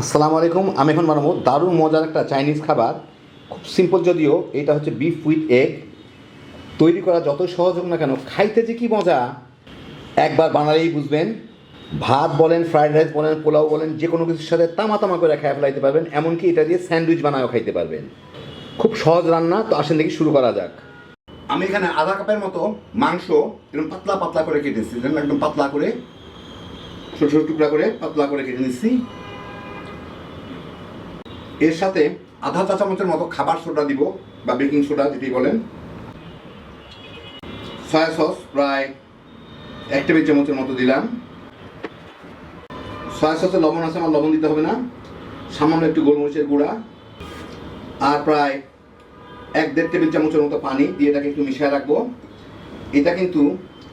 আসসালামু আলাইকুম, আমি এখন বানাবো দারুণ মজার একটা চাইনিজ খাবার। খুব সিম্পল যদিও, এটা হচ্ছে বিফ উইথ এগ তৈরি করা যত সহজ হোক না কেন, খাইতে যে কি মজা। একবার বানালেই বুঝবেন, ভাত বলেন ফ্রাইড রাইস বলেন, পোলাও বলেন, যে কোনো কিছুর সাথে তামা তামা করে খেয়ে ফেলাইতে পারবেন, এমনকি এটা দিয়ে স্যান্ডউইচ বানায়ও খাইতে পারবেন। খুব সহজ রান্না, তো আসেন দেখি শুরু করা যাক। আমি এখানে আধা কাপের মতো মাংস এরকম পাতলা পাতলা করে কেটেছি একদম পাতলা করে, ছোট ছোট টুকরা করে পাতলা করে কেটে নিচ্ছি। এর সাথে আধা চা চামচের মতো খাবার সোডা দিব বা বেকিং সোডা যেটি বলেন। সয়া সস প্রায় এক টেবিল চামচের মতো দিলাম। সয়া সসে লবণ আছে, আমার লবণ দিতে হবে না। সামান্য একটু গোলমরিচের গুঁড়া আর প্রায় এক দেড় টেবিল চামচের মতো পানি দিয়ে এটাকে একটু মিশিয়ে রাখব। এটা কিন্তু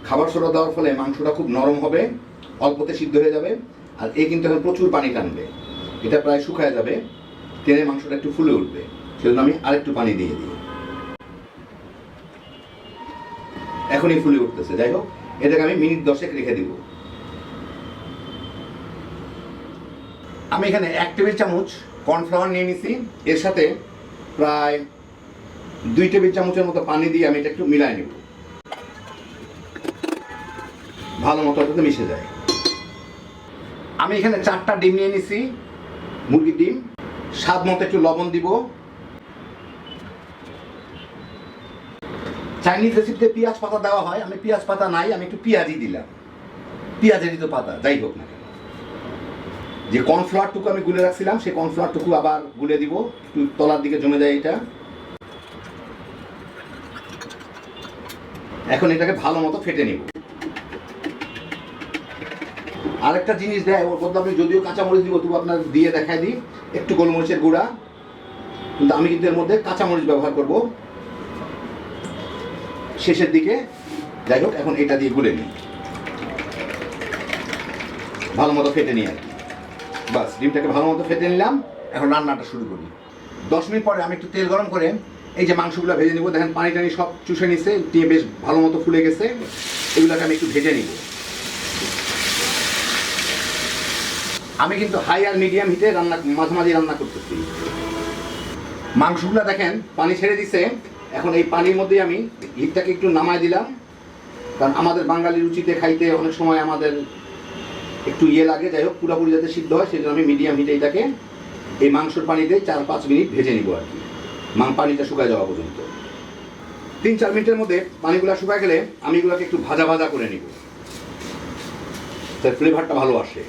খাবার সোডা দেওয়ার ফলে মাংসটা খুব নরম হবে, অল্পতে সিদ্ধ হয়ে যাবে আর এ কিন্তু এখন প্রচুর পানি টানবে। এটা প্রায় শুকায় যাবে। টেনে মাংসটা একটু ফুলে উঠবে, সেজন্য আমি আরেকটু পানি দিয়ে দিই। এখনই ফুলে উঠতেছে, যাই হোক, এটাকে আমি মিনিট দশেক রেখে দিব। আমি এখানে এক টেবিল চামচ কর্নফ্লাওয়ার নিয়ে নিছি, এর সাথে প্রায় দুই টেবিল চামচের মতো পানি দিয়ে আমি এটা একটু মিলাই নেব। ভালো মতো মিশে যায়। আমি এখানে চারটা ডিম নিয়ে নিছি, মুরগির ডিম। স্বাদ মতো একটু লবণ দিব। চাইনিজ রেসিপিতে পেঁয়াজ পাতা দেওয়া হয়। আমি পেঁয়াজ পাতা নাই, আমি একটু পেঁয়াজই দিলাম। পেঁয়াজেরই তো পাতা, যাই হোক না কেন। যে কর্নফ্লাওয়ারটুকু আমি গুলে রাখছিলাম, সেই কর্নফ্লাওয়ারটুকু আবার গুলে দিব। একটু তলার দিকে জমে যায় এটা। এখন এটাকে ভালো মতো ফেটে নিব। আরেকটা জিনিস দেয়, ওর বদলে আপনি যদিও কাঁচামরিচ দিব, তবু আপনার দিয়ে দেখায় দিই। একটু গোলমরিচের গুঁড়া, কিন্তু আমি কিন্তু এর মধ্যে কাঁচামরিচ ব্যবহার করব। শেষের দিকে, যাই হোক, এখন এটা দিয়ে গুলে নিই। ভালো মতো ফেটে নিই আর কি বাস, ডিমটাকে ভালো মতো ফেটে নিলাম। এখন রান্নাটা শুরু করি। দশ মিনিট পরে আমি একটু তেল গরম করে এই যে মাংসগুলো ভেজে নিব, দেখেন পানি টানি সব চুষে নিছে, দিয়ে বেশ ভালো মতো ফুলে গেছে। এগুলোকে আমি একটু ভেজে নিব। আমি কিন্তু হাই আর মিডিয়াম হিটে রান্না, মাঝামাঝি রান্না করতেছি। মাংসগুলো দেখেন, পানি ছেড়ে দিছে। এখন এই পানির মধ্যে আমি হিটটাকে একটু নামায় দিলাম। কারণ আমাদের বাঙালি রুচিতে খাইতে অনেক সময় আমাদের একটু ইয়ে লাগে। যাই হোক, পুরোপুরি যাতে সিদ্ধ হয় সেই জন্য আমি মিডিয়াম হিটে এটাকে এই মাংসর পানিতে চার পাঁচ মিনিট ভেজে নিব আর কি। মাং পানিটা শুকায় যাওয়া পর্যন্ত। তিন চার মিনিটের মধ্যে পানিগুলো শুকায় গেলে আমি এগুলোকে একটু ভাজা ভাজা করে নিব। তার ফ্লেভারটা ভালো আসে।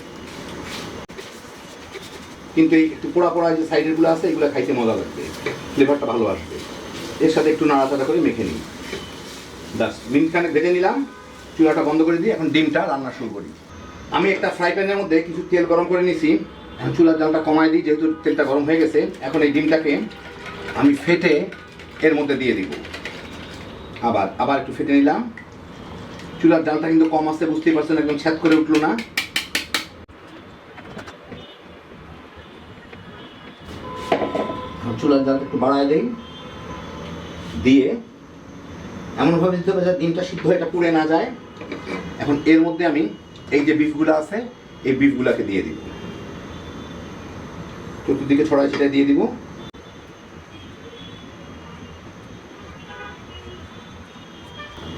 কিন্তু এই একটু পোড়া পোড়া যে সাইডেরগুলো আছে, এগুলো খাইতে মজা লাগবে। ফ্লেভারটা ভালো আসবে। এর সাথে একটু নাড়াচাড়া করে মেখে নিই ব্যাস মিনিটখানে ভেজে নিলাম, চুলাটা বন্ধ করে দিই এখন ডিমটা রান্না শুরু করি। আমি একটা ফ্রাই প্যানের মধ্যে কিছু তেল গরম করে এখন চুলার জালটা কমায় দিই, যেহেতু তেলটা গরম হয়ে গেছে। এখন এই ডিমটাকে আমি ফেটে এর মধ্যে দিয়ে দিব। আবার আবার একটু ফেটে নিলাম। চুলার জালটা কিন্তু কম আসছে, বুঝতেই পারছেন, একদম ছ্যাদ করে উঠল না। চুলার জালটা একটু বাড়ায় দেই। দিয়ে এমনভাবে দিতে হবে যাতে ডিমটা সিদ্ধ হয়ে এটা পুড়ে না যায়। এখন এর মধ্যে আমি এই যে বিফগুলো আছে, এই বিফগুলোকে দিয়ে দিব। চতুর্দিকে ছড়াই ছিটাই দিয়ে দিব।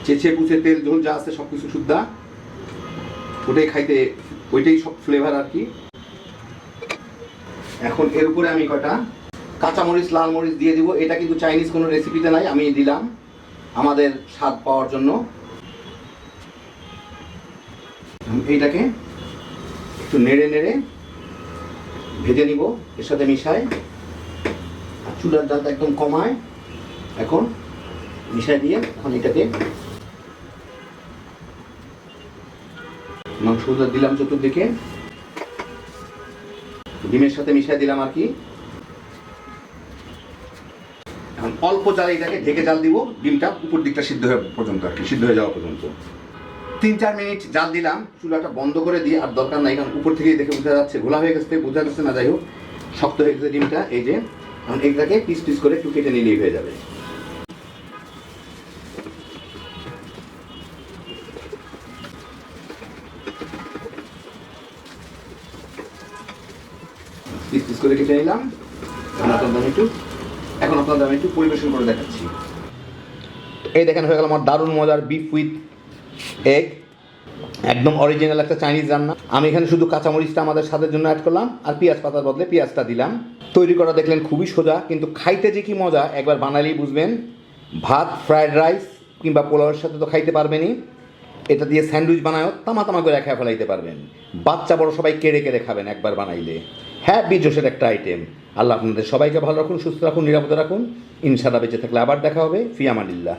চেঁচে পুচে তেল, ঝোল যা আছে সব কিছু শুদ্ধা। ওটাই খাইতে, ওইটাই সব ফ্লেভার আর কি। এখন এর উপরে আমি কটা কাঁচামরিচ লাল মরিচ দিয়ে দিব। এটা কিন্তু চাইনিজ কোনো রেসিপিতে নাই, আমি দিলাম আমাদের স্বাদ পাওয়ার জন্য। এইটাকে একটু নেড়ে নেড়ে ভেজে নিব, এর সাথে মিশাই। আর চুলার ডালটা একদম কমায়, এখন মিশাই দিয়ে এখন এটাকে মাংসটা দিলাম চতুর্দিকে। ডিমের সাথে মিশাই দিলাম আর কি। এখন অল্প জালে এটাকে ঢেকে জাল দিব, ডিমটা উপর দিকটা সিদ্ধ হয়ে পর্যন্ত আর কি, সিদ্ধ হয়ে যাওয়া পর্যন্ত। তিন চার মিনিট জাল দিলাম, চুলাটা বন্ধ করে দিয়ে আর দরকার নাই, কারণ উপর থেকে দেখে বোঝা যাচ্ছে, ঘোলা হয়ে গেছে, বোঝা যাচ্ছে না, যাই হোক, শক্ত হয়ে গেছে ডিমটা, এই যে, এখন এটাকে পিস পিস করে একটু কেটে নিলেই হয়ে যাবে। পিস পিস করে কেটে নিলাম, এখন আপনাদের আমি একটু এখন আপনাদের আমি একটু পরিবেশন করে দেখাচ্ছি। এই দেখেন, হয়ে গেল আমার দারুণ মজার বিফ উইথ এগ একদম অরিজিনাল একটা চাইনিজ রান্না। আমি এখানে শুধু কাঁচামরিচটা আমাদের স্বাদের জন্য অ্যাড করলাম, আর পেঁয়াজ পাতার বদলে পেঁয়াজটা দিলাম। তৈরি করা দেখলেন খুবই সোজা, কিন্তু খাইতে যে কি মজা, একবার বানালেই বুঝবেন। ভাত ফ্রায়েড রাইস কিংবা পোলাওয়ের সাথে তো খাইতে পারবেনই। এটা দিয়ে স্যান্ডউইচ বানায়ও তামা তামা করে খেয়ে ফেলাইতে পারবেন। বাচ্চা বড় সবাই কেড়ে কেড়ে খাবেন একবার বানাইলে। হ্যাঁ জোশের একটা আইটেম আল্লাহ আপনাদের সবাইকে ভালো রাখুন, সুস্থ রাখুন, নিরাপদে রাখুন। ইনশাল্লাহ বেঁচে থাকলে আবার দেখা হবে। ফিয়ামানিল্লাহ।